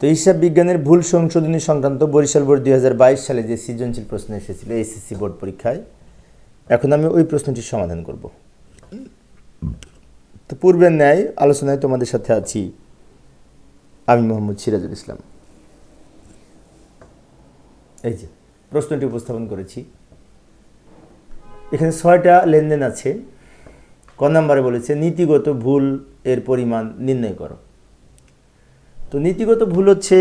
তো হিসাব বিজ্ঞানের ভুল সংশোধনী সংক্রান্ত বরিশাল বোর্ড দুই হাজার বাইশ সালে যে সৃজনশীল প্রশ্ন এসেছিল এসএসসি বোর্ড পরীক্ষায়, এখন আমি ওই প্রশ্নটির সমাধান করব। তো পূর্বের ন্যায় আলোচনায় তোমাদের সাথে আছি আমি মোহাম্মদ সিরাজুল ইসলাম। এই যে, প্রশ্নটি উপস্থাপন করেছি। এখানে ছয়টা লেনদেন আছে। ক নাম্বারে বলেছে, নীতিগত ভুল এর পরিমাণ নির্ণয় করো। তো নীতিগত ভুল হচ্ছে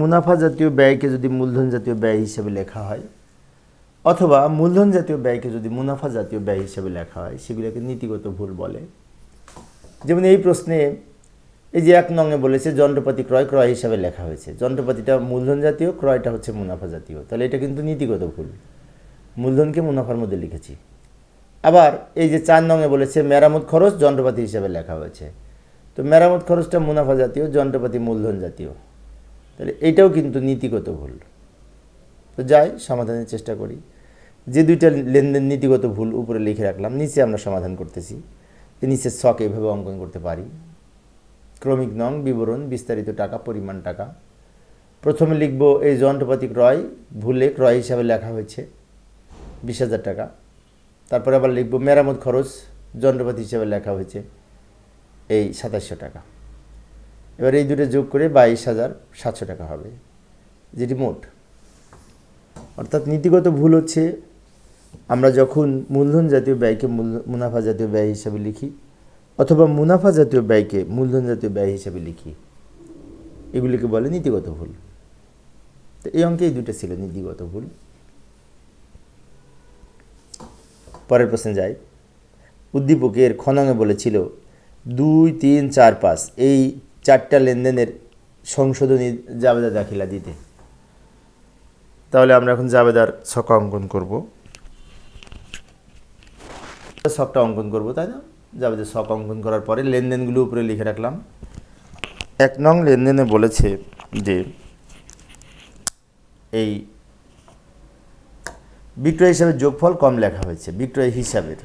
মুনাফা জাতীয় ব্যয়কে যদি মূলধন জাতীয় ব্যয় হিসেবে লেখা হয়, অথবা মূলধন জাতীয় ব্যয়কে যদি মুনাফা জাতীয় ব্যয় হিসেবে লেখা হয়, সেগুলোকে নীতিগত ভুল বলে। যেমন এই প্রশ্নে এই যে এক নঙে বলেছে, যন্ত্রপাতি ক্রয় ক্রয় হিসাবে লেখা হয়েছে। যন্ত্রপাতিটা মূলধন জাতীয়, ক্রয়টা হচ্ছে মুনাফা জাতীয়। তাহলে এটা কিন্তু নীতিগত ভুল। মূলধনকে মুনাফার মধ্যে লিখেছি। আবার এই যে চার নঙে বলেছে, মেরামত খরচ যন্ত্রপাতি হিসাবে লেখা হয়েছে। তো মেরামত খরচটা মুনাফা জাতীয়, যন্ত্রপাতি মূলধন জাতীয়। তাহলে এটাও কিন্তু নীতিগত ভুল। তো যাই, সমাধানের চেষ্টা করি। যে দুইটা লেনদেন নীতিগত ভুল উপরে লিখে রাখলাম, নিচে আমরা সমাধান করতেছি। যে নিচের ছক এইভাবে অঙ্কন করতে পারি। ক্রমিক নং, বিবরণ, বিস্তারিত টাকা, পরিমাণ টাকা। প্রথমে লিখব এই যন্ত্রপাতি ক্রয় ভুলে ক্রয় হিসাবে লেখা হয়েছে, বিশ হাজার টাকা। তারপরে আবার লিখব মেরামত খরচ, যন্ত্রপাতি হিসাবে লেখা হয়েছে এই সাতাশশো টাকা। এবার এই দুটো যোগ করে বাইশ হাজার সাতশো টাকা হবে, যেটি মোট। অর্থাৎ নীতিগত ভুল হচ্ছে, আমরা যখন মূলধন জাতীয় ব্যয়কে মুনাফা জাতীয় ব্যয় হিসাবে লিখি, অথবা মুনাফা জাতীয় ব্যয়কে মূলধন জাতীয় ব্যয় হিসাবে লিখি, এগুলিকে বলে নীতিগত ভুল। তো এই অঙ্কে এই দুটো ছিল নীতিগত ভুল। পরের প্রশ্নে যাই। উদ্দীপকের খননে বলেছিল দুই, তিন, চার, পাঁচ এই চারটা লেনদেনের সংশোধনী জাবেদা দাখিলা দিতে। তাহলে আমরা এখন জাবেদার ছক অঙ্কন করব। ছকটা অঙ্কন করব, তাই না? জাবেদার ছক অঙ্কন করার পরে লেনদেনগুলো উপরে লিখে রাখলাম। এক নং লেনদেনে বলেছে যে এই বিক্রয় হিসাবে যোগফল কম লেখা হয়েছে, বিক্রয় হিসাবের।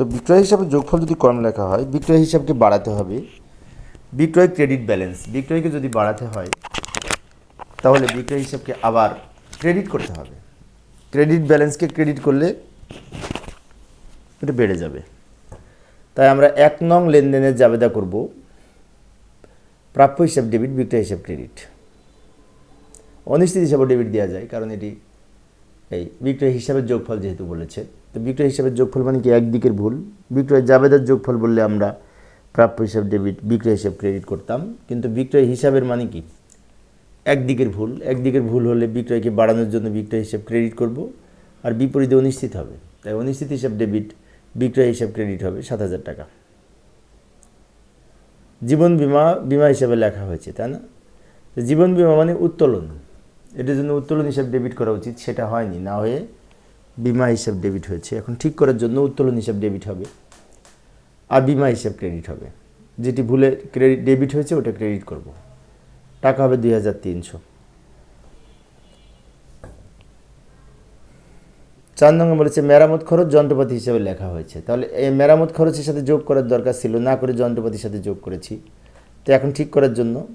তো বিক্রয় হিসাবে যোগফল যদি কম লেখা হয়, বিক্রয় হিসাবকে বাড়াতে হবে। বিক্রয় ক্রেডিট ব্যালেন্স বিক্রয়কে যদি বাড়াতে হয়, তাহলে বিক্রয় হিসাবকে আবার ক্রেডিট করতে হবে। ক্রেডিট ব্যালেন্সকে ক্রেডিট করলে এটা বেড়ে যাবে। তাই আমরা এক নং লেনদেনের জাবেদা করব, প্রাপ্য হিসাব ডেবিট বিক্রয় হিসাব ক্রেডিট অনিশ্চিত হিসাবে ডেবিট দেওয়া যায়, কারণ এটি এই বিক্রয় হিসাবের যোগফল যেহেতু বলেছে, তো বিক্রয় হিসাবের যোগফল মানে কি? একদিকের ভুল। বিক্রয় জাবেদার যোগফল বললে আমরা প্রাপ্য হিসাব ডেবিট বিক্রয় হিসাব ক্রেডিট করতাম। কিন্তু বিক্রয় হিসাবের মানে কি? একদিকের ভুল। একদিকের ভুল হলে বিক্রয়কে বাড়ানোর জন্য বিক্রয় হিসাব ক্রেডিট করব আর বিপরীতে অনিশ্চিত হবে। তাই অনিশ্চিত হিসাব ডেবিট বিক্রয় হিসাব ক্রেডিট হবে সাত হাজার টাকা। জীবন বিমা বিমা হিসাবে লেখা হয়েছে, তাই না? জীবন বিমা মানে উত্তোলন। এটার জন্য উত্তোলন হিসাব ডেবিট করা উচিত, সেটা হয়নি। না হয়ে বিমা হিসাব ডেবিট হয়েছে। এখন ঠিক করার জন্য উত্তোলন হিসাব ডেবিট হবে আর বিমা হিসাব ক্রেডিট হবে। যেটি ভুলে ক্রেডিট ডেবিট হয়েছে, ওটা ক্রেডিট করব। টাকা হবে দুই হাজার তিনশো। চার নম্বর বলেছে, মেরামত খরচ যন্ত্রপাতি হিসাবে লেখা হয়েছে। তাহলে এই মেরামত খরচের সাথে যোগ করার দরকার ছিল, না করে যন্ত্রপাতির সাথে যোগ করেছি। তো এখন ঠিক করার জন্য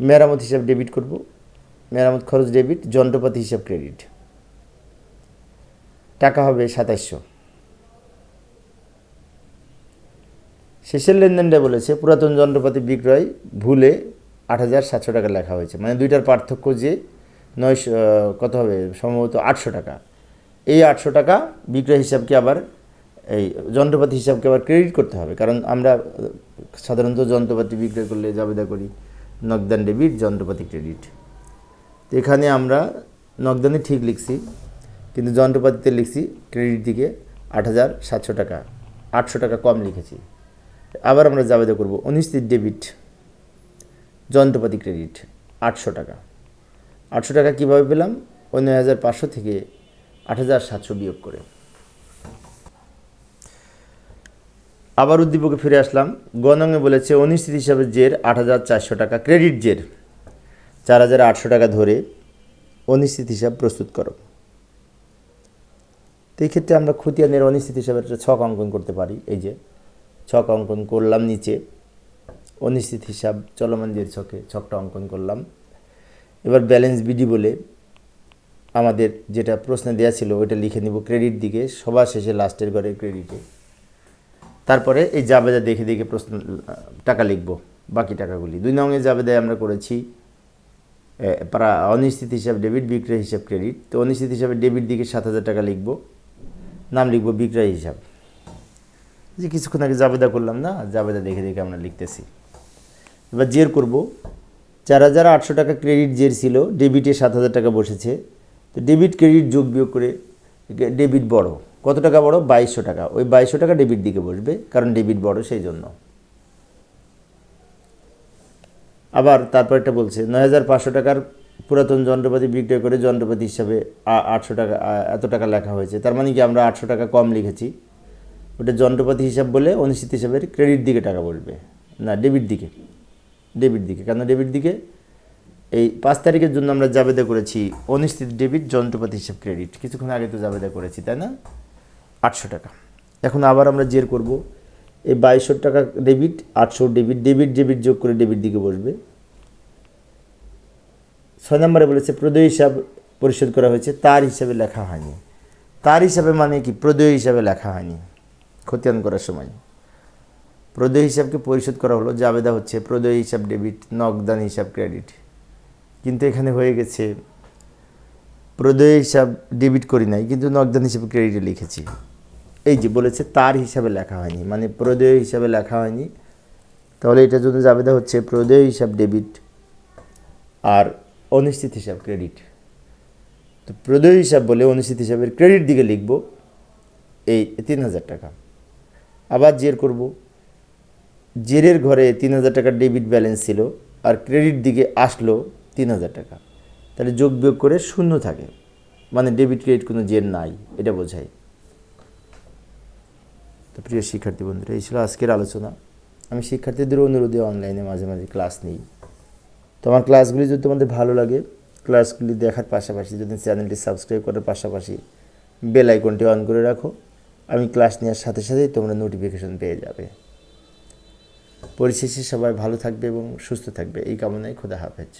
মেরামত হিসাব ডেবিট করব। মেরামত খরচ ডেবিট যন্ত্রপাতি হিসাব ক্রেডিট টাকা হবে সাতাইশশো। শেষের লেনদেনটা বলেছে, পুরাতন যন্ত্রপাতি বিক্রয় ভুলে আট হাজার সাতশো টাকা লেখা হয়েছে। মানে দুইটার পার্থক্য যে নয়শো কত হবে? সম্ভবত আটশো টাকা। এই আটশো টাকা বিক্রয় হিসাবকে আবার, এই যন্ত্রপাতি হিসাবকে আবার ক্রেডিট করতে হবে। কারণ আমরা সাধারণত যন্ত্রপাতি বিক্রয় করলে জাবেদা করি নকদান ডেবিট যন্ত্রপাতি ক্রেডিট তো এখানে আমরা নগদানে ঠিক লিখছি, কিন্তু যন্ত্রপাতিতে লিখছি ক্রেডিট দিকে আট হাজার সাতশো টাকা, আটশো টাকা কম লিখেছি। আবার আমরা জাবেদা করব অনিশ্চিত ডেবিট যন্ত্রপাতি ক্রেডিট আটশো টাকা। আটশো টাকা কীভাবে পেলাম? ওই নয় হাজার পাঁচশো থেকে আট হাজার সাতশো বিয়োগ করে। আবার উদ্দীপকে ফিরে আসলাম। গণঙ্গে বলেছে অনিশ্চিত হিসাবে জের আট হাজার চারশো টাকা ক্রেডিট জের। চার হাজার আটশো টাকা ধরে অনিশ্চিত হিসাব প্রস্তুত করো। তো এই ক্ষেত্রে আমরা খতিয়ানের অনিশ্চিত হিসাবে একটা ছক অঙ্কন করতে পারি। এই যে ছক অঙ্কন করলাম নিচে, অনিশ্চিত হিসাব চলমান দিয়ে ছকে, ছকটা অঙ্কন করলাম। এবার ব্যালেন্স বিডি বলে আমাদের যেটা প্রশ্নে দেওয়া ছিল, ওইটা লিখে নিব ক্রেডিট দিকে, সবার শেষে লাস্টের ঘরে ক্রেডিটে তারপরে এই জাবেদা দেখে দেখে প্রশ্ন টাকা লিখব, বাকি টাকাগুলি। দুই নঙের জাবেদায় আমরা করেছি প্রা অনিশ্চিত হিসাব ডেবিট, বিক্রয় হিসাব ক্রেডিট। তো অনিশ্চিত হিসাবে ডেবিট দিকে সাত হাজার টাকা লিখব। নাম লিখব বিক্রয় হিসাব। যে কিছুক্ষণ আগে জাবেদা করলাম না, জাবেদা দেখে দেখে আমরা লিখতেছি। এবার জের করব। চার হাজার আটশো টাকা ক্রেডিট জের ছিল, ডেবিটে সাত হাজার টাকা বসেছে, তো ডেবিট, ক্রেডিট যোগ বিয়োগ করে ডেবিট বড়। কত টাকা বড়? বাইশশো টাকা। ওই বাইশশো টাকা ডেবিট দিকে বসবে, কারণ ডেবিট বড় সেই জন্য। আবার তারপরটা বলছে, নয় হাজার পাঁচশো টাকার পুরাতন যন্ত্রপাতি বিক্রয় করে যন্ত্রপাতি হিসাবে আটশো টাকা এত টাকা লেখা হয়েছে। তার মানে কি আমরা আটশো টাকা কম লিখেছি? ওটা যন্ত্রপাতি হিসাব বলে অনিশ্চিত হিসাবের ক্রেডিট দিকে টাকা বলবে। না, ডেবিট দিকে। ডেবিট দিকে। কেন ডেবিট দিকে? এই পাঁচ তারিখের জন্য আমরা জাবেদা করেছি অনিশ্চিত ডেবিট, যন্ত্রপাতি হিসাব, ক্রেডিট। কিছুক্ষণ আগে তো জাবেদা করেছি, তাই না? আটশো টাকা। এখন আবার আমরা জের করব। এই বাইশশো টাকা ডেবিট আটশো ডেবিট ডেবিট ডেবিট যোগ করে ডেবিট দিকে বসবে। ছয় নম্বরে বলেছে, প্রদেয় হিসাব পরিশোধ করা হয়েছে, তার হিসাবে লেখা হয়নি। তার হিসাবে মানে কি? প্রদেয় হিসাবে লেখা হয়নি খতিয়ান করার সময়। প্রদেয় হিসাবকে পরিশোধ করা হলো জাবেদা হচ্ছে প্রদেয় হিসাব ডেবিট নগদান হিসাব ক্রেডিট কিন্তু এখানে হয়ে গেছে, প্রদেয় হিসাব ডেবিট করি নাই, কিন্তু নগদান হিসাবে ক্রেডিটে লিখেছি। এই যে বলেছে তার হিসাবে লেখা হয়নি মানে প্রদেয় হিসাবে লেখা হয়নি। তাহলে এটার জন্য জাবেদা হচ্ছে প্রদেয় হিসাব ডেবিট আর অনিশ্চিত হিসাব ক্রেডিট। তো প্রদেয় হিসাব বলে অনিশ্চিত হিসাবের ক্রেডিট দিকে লিখব, এই তিন হাজার টাকা। আবার জের করব। জেরের ঘরে তিন হাজার টাকার ডেবিট ব্যালেন্স ছিল আর ক্রেডিট দিকে আসলো তিন হাজার টাকা। তাহলে যোগ বিয়োগ করে শূন্য থাকে। মানে ডেবিট ক্রেডিট কোনো জের নাই, এটা বোঝায়। তো প্রিয় শিক্ষার্থী বন্ধুরা, এই ছিল আজকের আলোচনা। আমি শিক্ষার্থীদের অনুরোধে অনলাইনে মাঝে মাঝে ক্লাস নিই। তো আমার ক্লাসগুলি যদি তোমাদের ভালো লাগে ক্লাসগুলি দেখার পাশাপাশি যদি চ্যানেলটি সাবস্ক্রাইব করার পাশাপাশি বেল আইকনটি অন করে রাখো, আমি ক্লাস নেওয়ার সাথে সাথেই তোমরা নোটিফিকেশন পেয়ে যাবে। পরিশেষে সবাই ভালো থাকবে এবং সুস্থ থাকবে। এই কামনায় খোদা হাফেজ।